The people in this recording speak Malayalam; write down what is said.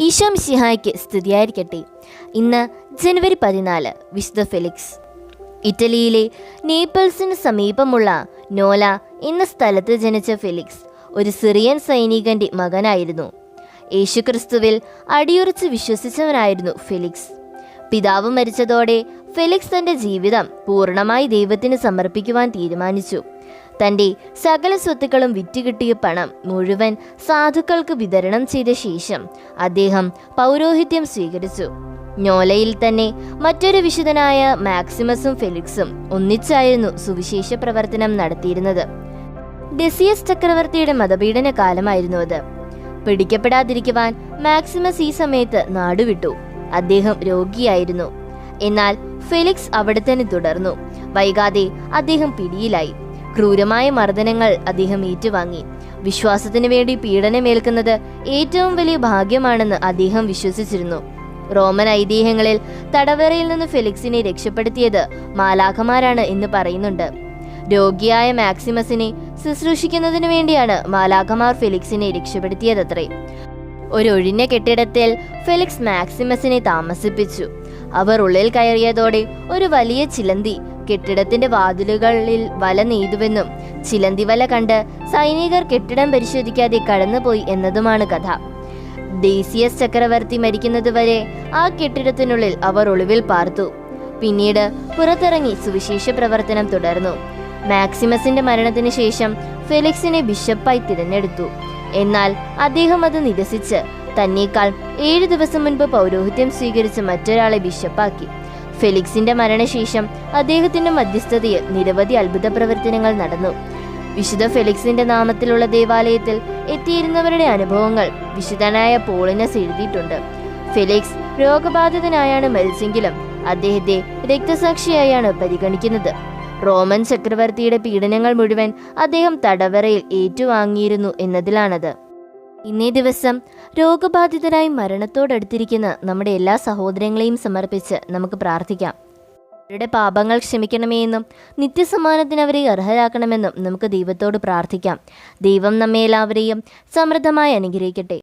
ഈശോ സിഹായ്ക്ക് സ്തുതിയായിരിക്കട്ടെ. ഇന്ന് ജനുവരി പതിനാല് വിശുദ്ധ ഫെലിക്സ്. ഇറ്റലിയിലെ നേപ്പിൾസിന് സമീപമുള്ള നോല എന്ന സ്ഥലത്ത് ജനിച്ച ഫെലിക്സ് ഒരു സിറിയൻ സൈനികന്റെ മകനായിരുന്നു. യേശുക്രിസ്തുവിൽ അടിയുറച്ച് വിശ്വസിച്ചവനായിരുന്നു ഫെലിക്സ്. പിതാവ് മരിച്ചതോടെ ഫെലിക്സ് തന്റെ ജീവിതം പൂർണമായി ദൈവത്തിന് സമർപ്പിക്കുവാൻ തീരുമാനിച്ചു. തന്റെ സകല സ്വത്തുക്കളും വിറ്റുകിട്ടിയ പണം മുഴുവൻ സാധുക്കൾക്ക് വിതരണം ചെയ്ത ശേഷം അദ്ദേഹം പൗരോഹിത്യം സ്വീകരിച്ചു. ഞോലയിൽ തന്നെ മറ്റൊരു വിശുദ്ധനായ മാക്സിമസും ഫെലിക്സും ഒന്നിച്ചായിരുന്നു സുവിശേഷ പ്രവർത്തനം നടത്തിയിരുന്നത്. ഡെസിയസ് ചക്രവർത്തിയുടെ മതപീഡന കാലമായിരുന്നു അത്. പിടിക്കപ്പെടാതിരിക്കുവാൻ മാക്സിമസ് ഈ സമയത്ത് നാടുവിട്ടു. അദ്ദേഹം രോഗിയായിരുന്നു. എന്നാൽ ഫെലിക്സ് അവിടെ തന്നെ തുടർന്നു. വൈകാതെ അദ്ദേഹം പിടിയിലായി. ക്രൂരമായ മർദ്ദനങ്ങൾ അദ്ദേഹം ഏറ്റുവാങ്ങി. വിശ്വാസത്തിനു വേണ്ടി പീഡനമേൽക്കുന്നത് ഏറ്റവും വലിയ ഭാഗ്യമാണെന്ന് അദ്ദേഹം വിശ്വസിച്ചിരുന്നു. റോമൻ ഐതിഹ്യങ്ങളിൽ തടവറയിൽ നിന്ന് ഫെലിക്സിനെ രക്ഷപ്പെടുത്തിയത് മാലാഖമാരാണ് എന്ന് പറയുന്നുണ്ട്. രോഗിയായ മാക്സിമസിനെ ശുശ്രൂഷിക്കുന്നതിനു വേണ്ടിയാണ് മാലാഖമാർ ഫെലിക്സിനെ രക്ഷപ്പെടുത്തിയതത്രേ. ഒരു ഒഴിഞ്ഞ കെട്ടിടത്തിൽ ഫെലിക്സ് മാക്സിമസിനെ താമസിപ്പിച്ചു. അവർ ഉള്ളിൽ കയറിയതോടെ ഒരു വലിയ ചിലന്തി കെട്ടിടത്തിന്റെ വാതിലുകളിൽ വല നെയ്തുവെന്നും ചിലന്തി വല കണ്ട് സൈനികർ കെട്ടിടം പരിശോധിക്കാതെ കടന്നുപോയി എന്നതുമാണ് കഥ. ഡേസിയസ് ചക്രവർത്തി മരിക്കുന്നതുവരെ ആ കെട്ടിടത്തിനുള്ളിൽ അവർ ഒളിവിൽ പാർത്തു. പിന്നീട് പുറത്തിറങ്ങി സുവിശേഷ പ്രവർത്തനം തുടർന്നു. മാക്സിമസിന്റെ മരണത്തിന് ശേഷം ഫെലിക്സിനെ ബിഷപ്പായി തിരഞ്ഞെടുത്തു. എന്നാൽ അദ്ദേഹം അത് നിരസിച്ച് തന്നേക്കാൾ ഏഴു ദിവസം മുൻപ് പൗരോഹിത്യം സ്വീകരിച്ച മറ്റൊരാളെ ബിഷപ്പാക്കി. ഫെലിക്സിന്റെ മരണശേഷം അദ്ദേഹത്തിന്റെ മധ്യസ്ഥതയിൽ നിരവധി അത്ഭുത പ്രവർത്തനങ്ങൾ നടന്നു. വിശുദ്ധ ഫെലിക്സിന്റെ നാമത്തിലുള്ള ദേവാലയത്തിൽ എത്തിയിരുന്നവരുടെ അനുഭവങ്ങൾ വിശുദ്ധനായ പോളിനസ് എഴുതിയിട്ടുണ്ട്. ഫെലിക്സ് രോഗബാധിതനായാണ് മരിച്ചെങ്കിലും അദ്ദേഹത്തെ രക്തസാക്ഷിയായാണ് പരിഗണിക്കുന്നത്. റോമൻ ചക്രവർത്തിയുടെ പീഡനങ്ങൾ മുഴുവൻ അദ്ദേഹം തടവറയിൽ ഏറ്റുവാങ്ങിയിരുന്നു എന്നതിലാണത്. ഇന്നേ ദിവസം രോഗബാധിതരായി മരണത്തോടടുത്തിരിക്കുന്ന നമ്മുടെ എല്ലാ സഹോദരങ്ങളെയും സമർപ്പിച്ച് നമുക്ക് പ്രാർത്ഥിക്കാം. അവരുടെ പാപങ്ങൾ ക്ഷമിക്കണമേ എന്നും നിത്യസമ്മാനത്തിന് അവരെ അർഹരാക്കണമെന്നും നമുക്ക് ദൈവത്തോട് പ്രാർത്ഥിക്കാം. ദൈവം നമ്മെ എല്ലാവരെയും സമൃദ്ധമായി അനുഗ്രഹിക്കട്ടെ.